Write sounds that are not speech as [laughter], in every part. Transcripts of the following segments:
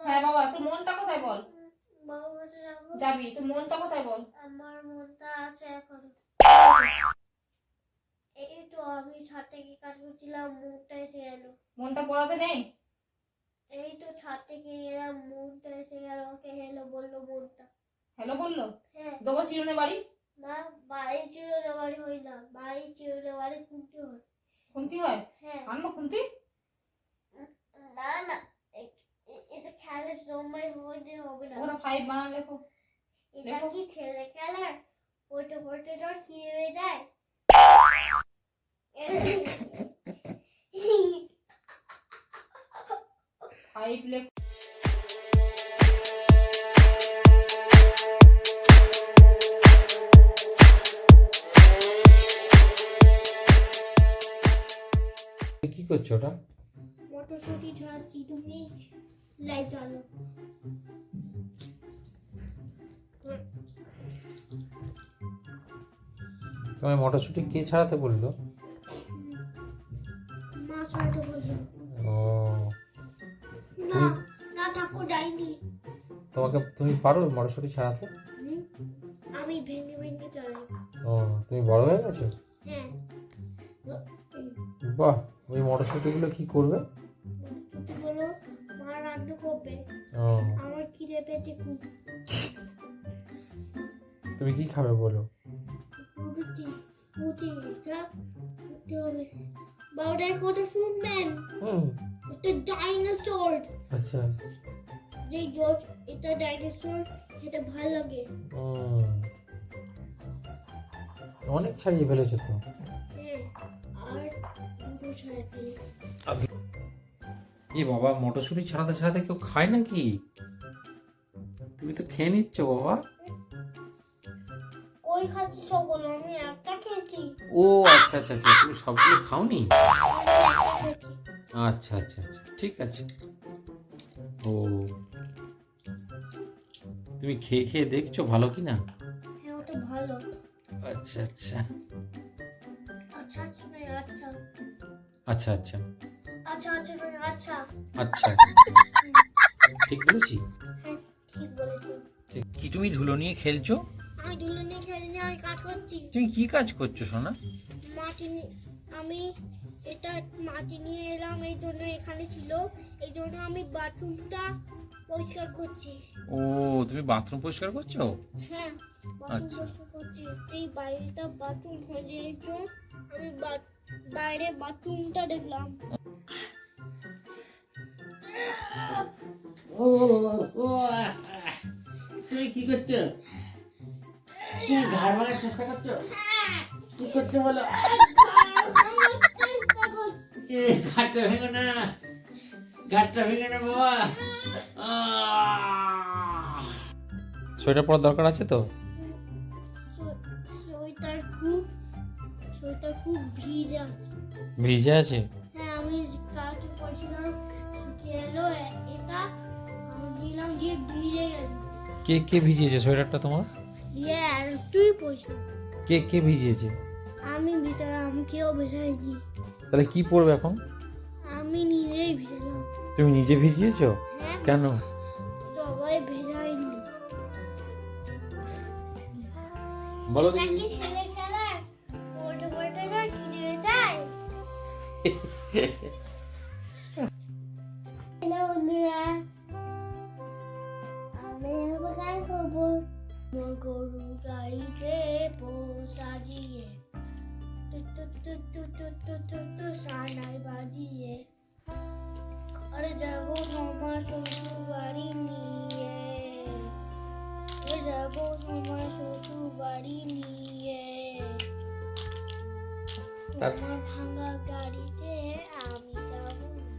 হ্যাঁ বাবা তোর মনটা কোথায় বল? যাব তোর মনটা কোথায় বল? আমার মনটা আছে এখন। এই তো আমি ছাদ থেকে কাজ করছিলাম মুখটা এসে গেল। মনটা পড়াতে নেই? এই তো ছাদ থেকে এলাম মুখটা এসে গেল ওকে হেলো বলল মনটা। হ্যালো বলল? হ্যাঁ। দেবো চিরুনে বাড়ি? না বাড়ি চিরোনে বাড়ি হয় না বাড়ি চিরোনে বাড়ি কুমতে হয়। খুন্তি হয়? হ্যাঁ। আনব খুন্তি না না এ- এ- এটা খেলার সময় হতে হবে না ওখানে ফাইভ বানান লেখো। এটা কি ছেলে খেলার? পড়তে পড়তে তো কি হয়ে যায়? ফাইভ লেখো। কি করছ ওটা? মটরশুটি ছড়াচ্ছি তুমি? লাইট জ্বালো তোমার মটরশুঁটি কে ছাড়াতে বলল? ও। না না ঠাকুর যাইনি। তোমাকে তুমি পারো মটরশুঁটি ছাড়াতে? আমি ভেঙে ভেঙে চড়াই। ও তুমি বড় হয়ে গেছো? হ্যাঁ। বাহ ওই মটরশুঁটিগুলো কি করবে? মটরশুটিগুলো মা রান্না করবে। ও। আমার খিদে পেয়েছে খুব। তুমি কি খাবে বলো? এটা রুটি হবে বাবা কথা শুনবেন হুম এটা ডাইনোসর আচ্ছা যেই জর্জ এটা ডাইনোসর এটা ভালো লাগে অনেক ছাড়িয়ে ফেলেছো তো এ বাবা মটরশুঁটি ছাড়াতে ছাড়াতে কেউ খায় নাকি? তুমি তো খেয়ে নিচ্ছ বাবা কই খাচ্ছি সবগুলো আমি একটা খেয়েছি। ও আচ্ছা আচ্ছা আচ্ছা তুমি সবগুলো খাওনি? আচ্ছা আচ্ছা আচ্ছা ঠিক আছে। ও তুমি খেয়ে খেয়ে দেখছ ভালো কি না? হ্যাঁ ওটা ভালো। আচ্ছা আচ্ছা। আচ্ছা আচ্ছা আচ্ছা। আচ্ছা আচ্ছা। আচ্ছা আচ্ছা আচ্ছা। আচ্ছা ঠিক বলেছি? হ্যাঁ ঠিক বলেছ। ঠিক। কি তুমি ধুলো নিয়ে খেলছো? আমি কাজ করছি। তুমি কি কাজ করছ সোনা? মাটি আমি এটা মাটি নিয়ে এলাম এই জন্য এখানে ছিল। এই জন্য আমি বাথরুমটা পরিষ্কার করছি। ও তুমি বাথরুম পরিষ্কার করছ? হ্যাঁ বাথরুম আচ্ছা। পরিষ্কার করছি। এই বাইরেটা বাথরুম হয়ে গিয়েছে। আমি বাইরে বাথরুমটা দেখলাম। ও ও তুমি কি করছ? তুমি ঘাড় ভাঙার চেষ্টা করছ? কি করছ বলো? চেষ্টা করছি। এ, ঘাটটা ভেঙো না। ঘাটটা ভেঙে না বাবা। সোয়েটার পরার দরকার আছে তো? সোয়েটার খুব সোয়েটার খুব ভিজে আছে। ভিজে আছে? হ্যাঁ আমি কালকে পড়ছিলাম এটা আমি দিলাম দিয়ে ভিজে গেল কে কে ভিজিয়েছে? সোয়েটারটা তোমার? আর তুই পড়ছিলাম কে কে ভিজিয়েছে? আমি ভিতরে আমি কেউ ভেজাইনি তাহলে কি পরবে এখন? আমি নিজেই ভেজালাম। তুমি নিজে ভিজিয়েছো? হ্যাঁ। কেন? সবাই ভেজাইনি বলো নাকি ছেলে খেলার পড়তে পড়তে না খিদে যায়? [laughs] গরু গাড়িতে সাজিয়ে সানাই বাজিয়ে। আরে যাব আমার শ্বশুর বাড়ি নিয়ে যাব শ্বশুর বাড়ি নিয়ে। তোমার ভাঙা গাড়িতে আমি যাব না।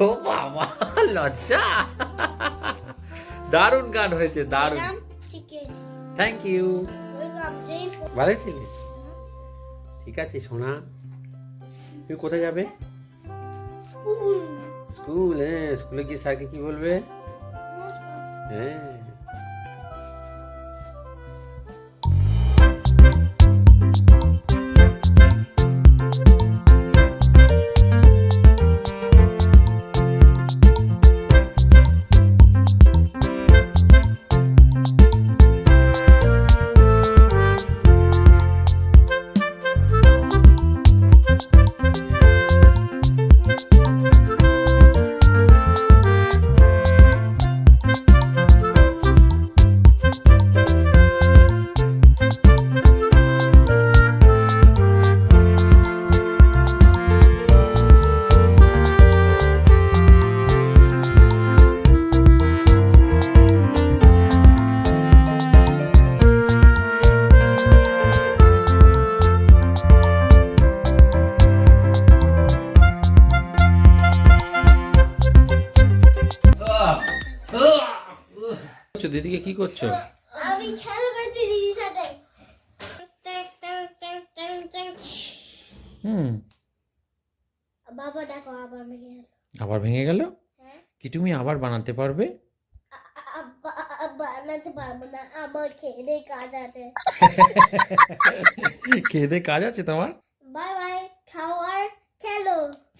ও বাবা। লজ্জা। দারুণ গান হয়েছে দারুণ। থ্যাংক ইউ ভালো ছিলে? ঠিক আছে সোনা। তুমি কোথায় যাবে? স্কুল। হ্যাঁ স্কুলে গিয়ে স্যারকে কি বলবে? হ্যাঁ। করছ কি করছ? আমি খেলা করছি দিদির সাথে। হুম। বাবা দেখো আবার ভেঙে গেল। আবার ভেঙে গেল? হ্যাঁ। কি তুমি আবার বানাতে পারবে? বানাতে পারব না। আমার খেয়ে কাজ আছে। [laughs] খেয়ে কাজ আছে তোমার? বাই বাই খাও আর খেলো। [laughs]